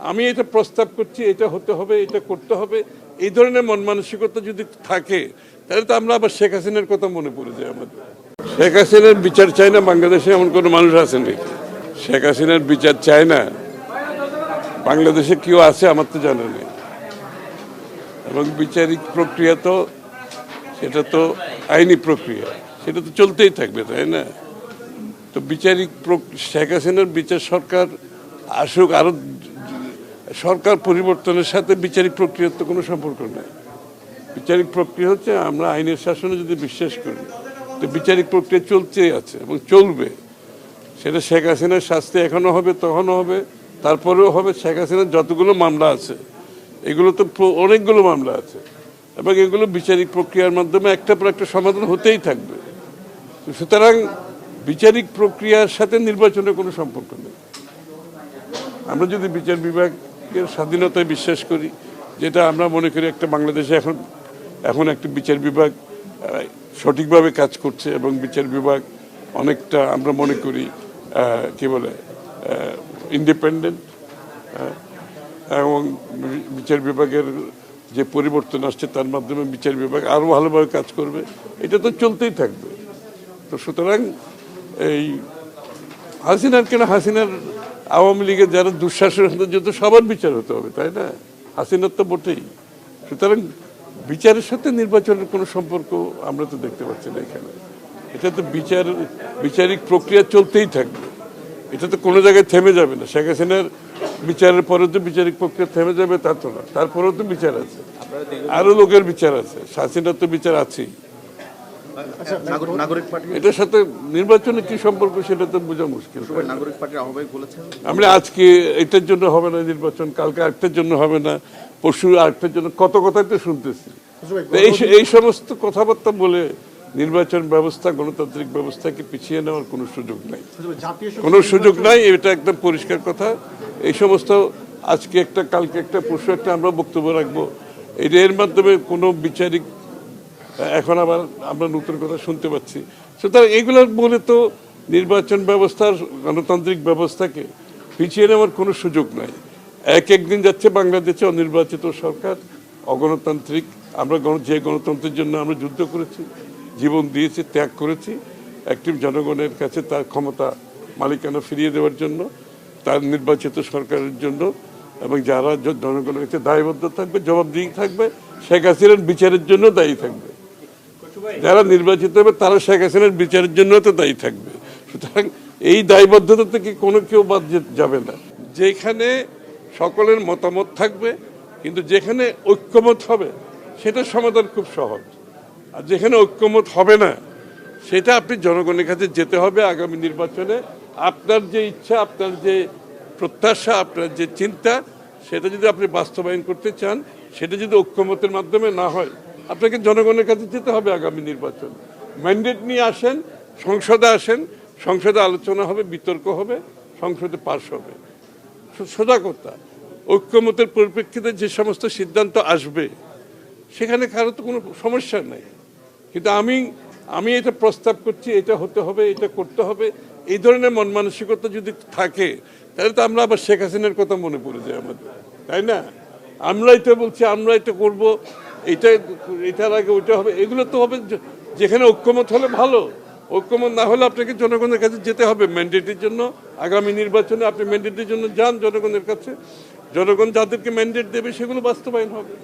আমি এটা প্রস্তাব করছি, এটা হতে হবে, এটা করতে হবে। এই ধরনের মন মানসিকতা যদি থাকে, তাহলে তো আমরা আবার শেখ হাসিনার কথা মনে পড়ে যায় আমাদের। শেখ হাসিনার বিচার চায় না, বাংলাদেশে এমন কোনো মানুষ আছে নাকি শেখ হাসিনার বিচার চায় না, বাংলাদেশে কেউ আছে আমার তো জানা নেই। এবং বিচারিক প্রক্রিয়া তো, সেটা তো আইনি প্রক্রিয়া, সেটা তো চলতেই থাকবে, তাই না? তো বিচারিক শেখ হাসিনার বিচার সরকার আসুক, আরও সরকার পরিবর্তনের সাথে বিচারিক প্রক্রিয়ার তো কোনো সম্পর্ক নেই। বিচারিক প্রক্রিয়া হচ্ছে আমরা আইনের শাসনে যদি বিশ্বাস করি, তো বিচারিক প্রক্রিয়া চলতেই আছে এবং চলবে। সেটা শেখ হাসিনার শাস্তি এখনও হবে, তখনও হবে, তারপরেও হবে। শেখ হাসিনার যতগুলো মামলা আছে, এগুলো তো অনেকগুলো মামলা আছে এবং এগুলো বিচারিক প্রক্রিয়ার মাধ্যমে একটা পর একটা সমাধান হতেই থাকবে। সুতরাং বিচারিক প্রক্রিয়ার সাথে নির্বাচনের কোনো সম্পর্ক নেই। আমরা যদি বিচার বিভাগের স্বাধীনতায় বিশ্বাস করি, যেটা আমরা মনে করি একটা বাংলাদেশে এখন এখন একটা বিচার বিভাগ সঠিকভাবে কাজ করছে এবং বিচার বিভাগ অনেকটা আমরা মনে করি কি বলে ইন্ডিপেন্ডেন্ট এবং বিচার বিভাগের যে পরিবর্তন আসছে তার মাধ্যমে বিচার বিভাগ আরও ভালোভাবে কাজ করবে, এটা তো চলতেই থাকবে। তো সুতরাং এই হাসিনার কেন হাসিনার আওয়ামী লীগের যারা দুঃশাসন হতে যেত সবার বিচার হতে হবে তাই না? হাসিনার তো বটেই। সুতরাং বিচারের সাথে নির্বাচনের কোনো সম্পর্ক আমরা তো দেখতে পাচ্ছি না এখানে। এটা তো বিচার বিচারিক প্রক্রিয়া চলতেই থাকবে। এটা তো কোনো জায়গায় থেমে যাবে না। শেখ হাসিনার বিচারের পরে তো বিচারিক প্রক্রিয়া থেমে যাবে তা তো না। তারপরেও তো বিচার আছে। আরও লোকের বিচার আছে। হাসিনার তো বিচার আছেই। নাগরিক নাগরিক পার্টি এটার সাথে নির্বাচনে কি সম্পর্ক সেটা তো বোঝা মুশকিল। নাগরিক পার্টির আহ্বায়ক বলেছেন। আমরা আজকে এটার জন্য হবে না নির্বাচন কালকে আরেকটার জন্য হবে না পরশু আরেকটার জন্য কত কথাই তো শুনতেছি। এই এই সমস্ত কথাবার্তা বলে নির্বাচন ব্যবস্থা গণতান্ত্রিক ব্যবস্থাকে পিছিয়ে নেওয়ার কোনো সুযোগ নাই। জাতীয় কোনো সুযোগ নাই এটা একদম পরিষ্কার কথা। এই সমস্ত আজকে একটা কালকে একটা পরশু একটা আমরা বক্তব্য রাখব। এটা এর মাধ্যমে কোনো বিচারিক এখন আবার আমরা নতুন কথা শুনতে পাচ্ছি। সুতরাং এগুলো বলে তো নির্বাচন ব্যবস্থার গণতান্ত্রিক ব্যবস্থাকে পিছিয়ে নেওয়ার কোনো সুযোগ নাই। এক একদিন যাচ্ছে বাংলাদেশে অনির্বাচিত সরকার, অগণতান্ত্রিক। আমরা গণ- যে গণতন্ত্রের জন্য আমরা যুদ্ধ করেছি, জীবন দিয়েছি, ত্যাগ করেছি, একটি জনগণের কাছে তার ক্ষমতা মালিকানা ফিরিয়ে দেওয়ার জন্য, তার নির্বাচিত সরকারের জন্য, এবং যারা জনগণের কাছে দায়বদ্ধ থাকবে, জবাবদিহি থাকবে, শেখ হাসিনার বিচারের জন্য দায়ী থাকবে। যারা নির্বাচিত হবে, তারা শেখ হাসিনার বিচারের জন্য তো দায়ী থাকবে। সুতরাং এই দায়বদ্ধতা থেকে কোনো কেউ বাদ যাবে না। যেখানে সকলের মতামত থাকবে, কিন্তু যেখানে ঐক্যমত হবে, সেটা সমাধান খুব সহজ। আর যেখানে ঐক্যমত হবে না, সেটা আপনি জনগণের কাছে যেতে হবে আগামী নির্বাচনে। আপনার যে ইচ্ছা, আপনার যে প্রত্যাশা, আপনার যে চিন্তা, সেটা যদি আপনি বাস্তবায়ন করতে চান, সেটা যদি ঐক্যমতের মাধ্যমে না হয় আপনাকে জনগণের কাছে যেতে হবে আগামী নির্বাচন। ম্যান্ডেট নিয়ে আসেন, সংসদে আসেন, সংসদে আলোচনা হবে, বিতর্ক হবে, সংসদে পাশ হবে। সোজা কথা, ঐক্যমতের পরিপ্রেক্ষিতে যে সমস্ত সিদ্ধান্ত আসবে, সেখানে কারও তো কোনো সমস্যা নেই। কিন্তু আমি আমি এটা প্রস্তাব করছি, এটা হতে হবে, এটা করতে হবে, এই ধরনের মন মানসিকতা যদি থাকে, তাহলে তো আমরা আবার শেখ হাসিনার কথা মনে পড়ে যায় আমাদের। তাই না? আমরাই তো বলছি, আমরাই তো করব এটা এটার আগে ওইটা হবে, এগুলো তো হবে যেখানে ঐক্যমত হলে ভালো। ঐক্যমত না হলে আপনাকে জনগণের কাছে যেতে হবে ম্যান্ডেটের জন্য। আগামী নির্বাচনে আপনি ম্যান্ডেটের জন্য যান জনগণের কাছে। জনগণ যাদেরকে ম্যান্ডেট দেবে সেগুলো বাস্তবায়ন হবে।